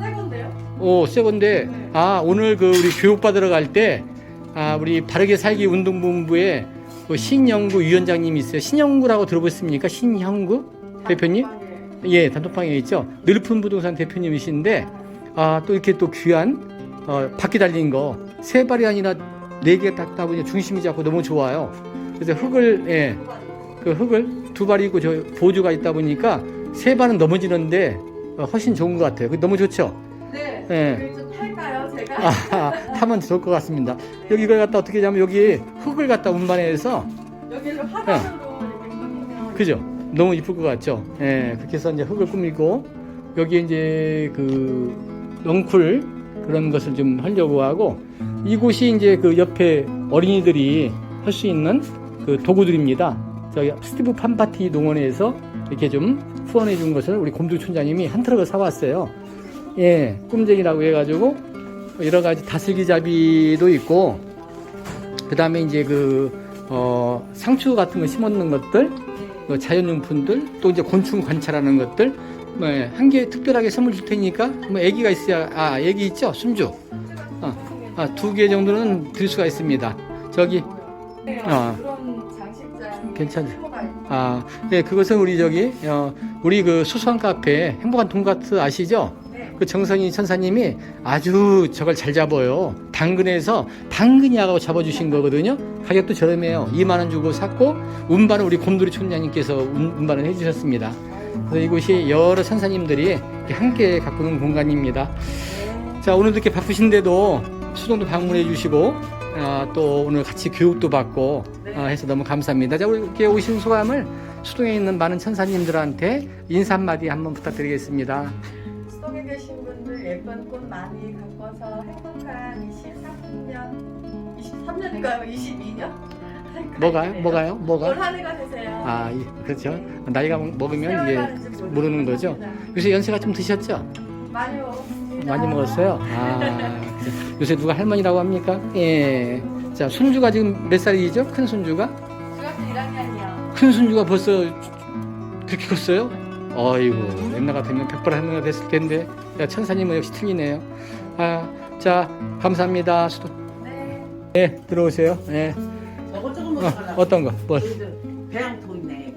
새 건데요? 오, 새 건데, 네. 아, 오늘 그 우리 교육 받으러 갈 때, 아, 우리 바르게 살기 운동본부에 그 신영구 위원장님이 있어요. 신영구라고 들어보셨습니까? 신형구 대표님? 아, 예, 단톡방에 있죠. 늘품 부동산 대표님이신데, 아, 또 이렇게 또 귀한, 어, 바퀴 달린 거, 세 발이 아니라 네 개 닦다 보니 중심이 잡고 너무 좋아요. 그래서 흙을, 예, 그 흙을 두 발이 있고 저 보조가 있다 보니까 세 발은 넘어지는데 어, 훨씬 좋은 것 같아요. 그 너무 좋죠? 네. 예. 좀 탈까요, 제가? 아, 타면 좋을 것 같습니다. 여기 이걸 갖다 어떻게 하냐면 여기 흙을 갖다 운반해서 여기를 화단으로 이렇게 꾸미면 그죠? 너무 이쁠 것 같죠? 예, 그렇게 해서 이제 흙을 꾸미고 여기 이제 그 넝쿨 그런 것을 좀 하려고 하고 이곳이 이제 그 옆에 어린이들이 할 수 있는 그 도구들입니다. 저기 스티브 판파티 농원에서 이렇게 좀 후원해 준 것을 우리 곰두 촌장님이 한 트럭을 사왔어요. 예, 꿈쟁이라고 해가지고 여러 가지 다슬기잡이도 있고 그 다음에 이제 그 어, 상추 같은 거 심었는 것들 그 자연용품들 또 이제 곤충 관찰하는 것들 뭐, 한개 특별하게 선물 줄 테니까 뭐 애기가 있어야 아 애기 있죠? 순주. 아, 두개 정도는 드릴 수가 있습니다. 저기 아. 그런 장식장 있고. 아예 그것은 우리 저기 어, 우리 그 소소한 카페 행복한 돈가스 아시죠? 네. 그 정선희 천사님이 아주 저걸 잘 잡아요. 당근에서 당근이하고 잡아주신 거거든요. 가격도 저렴해요. 2만 원 주고 샀고 운반은 우리 곰돌이 촌장님께서 운- 운반을 해주셨습니다. 그래서 이곳이 여러 천사님들이 함께 가꾸는 공간입니다. 자 오늘도 이렇게 바쁘신데도 수동도 방문해 주시고 아, 또 오늘 같이 교육도 받고 아, 해서 너무 감사합니다 자 우리 이렇게 오신 소감을 수동에 있는 많은 천사님들한테 인사 한마디 한번 부탁드리겠습니다 수동에 계신 분들 예쁜 꽃 많이 가꿔서 행복한 23년 23년인가요? 22년? 뭐가요? 뭐가요? 뭐가? 올 한 해가 되세요. 아, 이- 그렇죠. 나이가 먹- 먹으면 이게 모르는 거죠. 요새 연세가 좀 드셨죠? 많이 먹었습니다. 많이 먹었어요. 아, 그죠. 요새 누가 할머니라고 합니까? 예. 자, 순주가 지금 몇 살이죠? 큰 순주가? 중학교 1학년이요. 큰 순주가 벌써 그렇게 컸어요? 어이구, 옛날 같으면 백발 할머니가 됐을 텐데. 야, 천사님은 역시 틀리네요. 아, 자, 감사합니다. 수도. 네. 네, 들어오세요. 네. 저거 조금 어. 어떤 거? 뭘? 배양토 있네.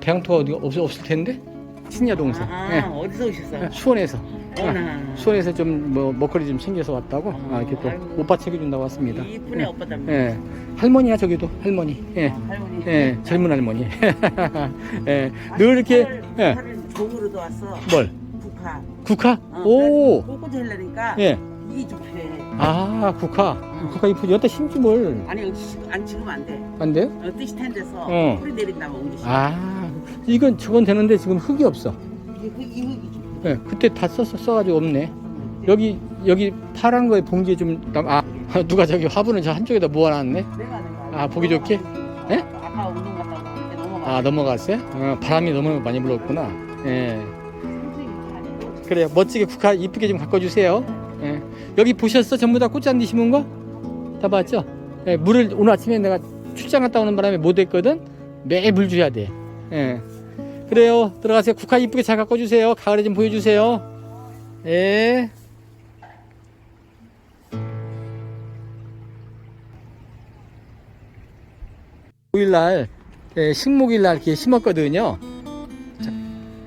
배양토가 어디 없, 없을 텐데? 친야 동생. 아, 예. 어디서 오셨어? 수원에서. 어나. 수원에서 좀 뭐 먹거리 좀 챙겨서 왔다고 아, 이렇게 또 아이고. 오빠 챙겨준다고 왔습니다. 이쁜애 오빠 닮은. 예. 할머니야 저기도 할머니. 예. 어, 할머니. 예. 젊은 할머니. 예. 늘 이렇게 예. 팔을 종으로도 왔어. 뭘? 국화. 국화? 어, 오. 꼬꼬지 하려니까 예. 이게 좀 필요해. 아 국화. 국화 이쁘지. 여기다 심지 뭘. 아니 여기 시- 안 찍으면 안 돼. 안 돼요? 어, 뜻이 탄 데서 어. 뿌리 내린다면 옮기시. 아 이건 저건 되는데 지금 흙이 없어. 이게 흙, 이 흙이 지. 예. 그때 다 썼어 써가지고 없네. 여기 여기 파란 거에 봉지에 좀 남- 아 누가 저기 화분을 저 한쪽에다 모아놨네. 아, 보기 좋게? 예? 아까, 운동 갔다 올때 넘어가. 아 넘어갔어요? 어, 바람이 너무 많이 불었구나. 예. 그래요. 멋지게 국화 이쁘게 좀 가꿔 주세요. 예. 여기 보셨어? 전부 다 꽃잔디 심은 거? 다 봤죠? 예, 물을 오늘 아침에 내가 출장 갔다 오는 바람에 못 했거든? 매일 물 줘야 돼. 예. 그래요. 들어가세요. 국화 이쁘게 잘 가꿔주세요. 가을에 좀 보여주세요. 예. 일날 예, 식목일 날 이렇게 심었거든요.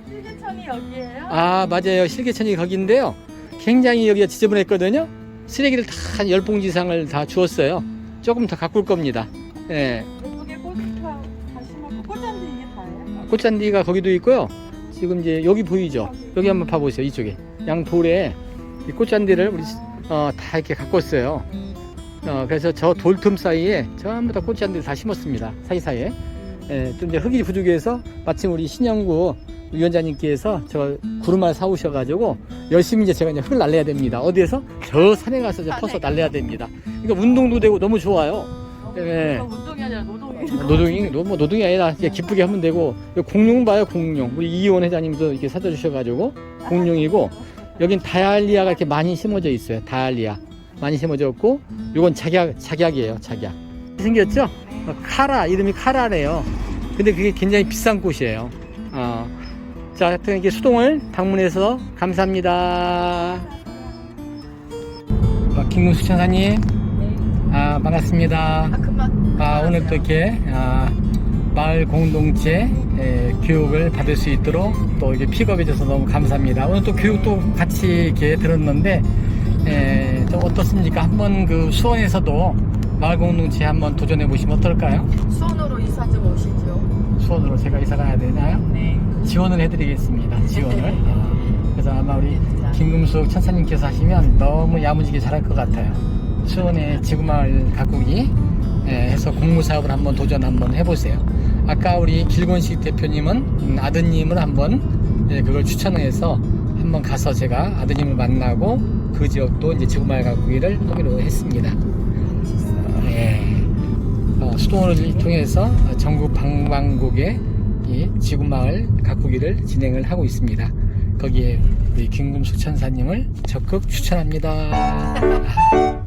실개천이 여기에요? 아 맞아요 실개천이 거기인데요 굉장히 여기가 지저분했거든요 쓰레기를 다한열 봉지 이상을 다 주었어요 조금 더 가꿀 겁니다 예 예쁘게 꽃다 심 었고 꽃잔디 이게 다예요? 꽃잔디가 거기도 있고요 지금 이제 여기 보이죠 여기 한번 봐보세요 이쪽에 양 돌에 이 꽃잔디를 우리 어, 다 이렇게 가꿨어요 어, 그래서 저 돌틈 사이에 전부 다 꽃잔디를 다 심었습니다 사이사이에 예, 또 이제 흙이 부족해서 마침 우리 신영구 위원장님께서 저 구름알 사오셔가지고 열심히 이제 제가 이제 흙을 날려야 됩니다. 어디에서? 저 산에 가서 이제 퍼서 날려야 됩니다. 그러니까 운동도 되고 너무 좋아요. 예. 운동이 아니라 노동이. 노동이, 노- 뭐 노동이 아니라 이제 기쁘게 하면 되고, 여기 공룡 봐요, 공룡. 우리 이희원 회장님도 이렇게 사다 주셔가지고, 공룡이고, 여긴 다알리아가 이렇게 많이 심어져 있어요. 다알리아. 많이 심어졌고, 요건 작약, 작약이에요, 작약. 생겼죠? 어, 카라, 이름이 카라래요. 근데 그게 굉장히 비싼 꽃이에요. 어, 자, 하여튼 이렇게 수동을 방문해서 감사합니다. 어, 김금수 천사님, 아, 반갑습니다. 아. 아, 오늘 또 이렇게, 아, 마을 공동체 에, 교육을 받을 수 있도록 또 이게 픽업해 줘서 너무 감사합니다. 오늘 또 교육도 같이 이렇게 들었는데, 에, 좀 어떻습니까? 한번 그 수원에서도 마을 공동체 한번 도전해 보시면 어떨까요? 수원으로 이사 좀 오시죠. 수원으로 제가 이사 가야 되나요? 네. 지원을 해드리겠습니다. 지원을. 어, 그래서 아마 우리 김금숙 천사님께서 하시면 너무 야무지게 잘할 것 같아요. 수원의 지구마을 가꾸기 예, 해서 공모 사업을 한번 도전 한번 해보세요. 아까 우리 길건식 대표님은 음, 아드님을 한번 예, 그걸 추천해서 한번 가서 제가 아드님을 만나고 그 지역도 이제 지구마을 가꾸기를 하기로 했습니다. 예. 어, 수동을 통해서 전국 방방곡에 이 지구마을 가꾸기를 진행을 하고 있습니다. 거기에 우리 김금숙 천사님을 적극 추천합니다.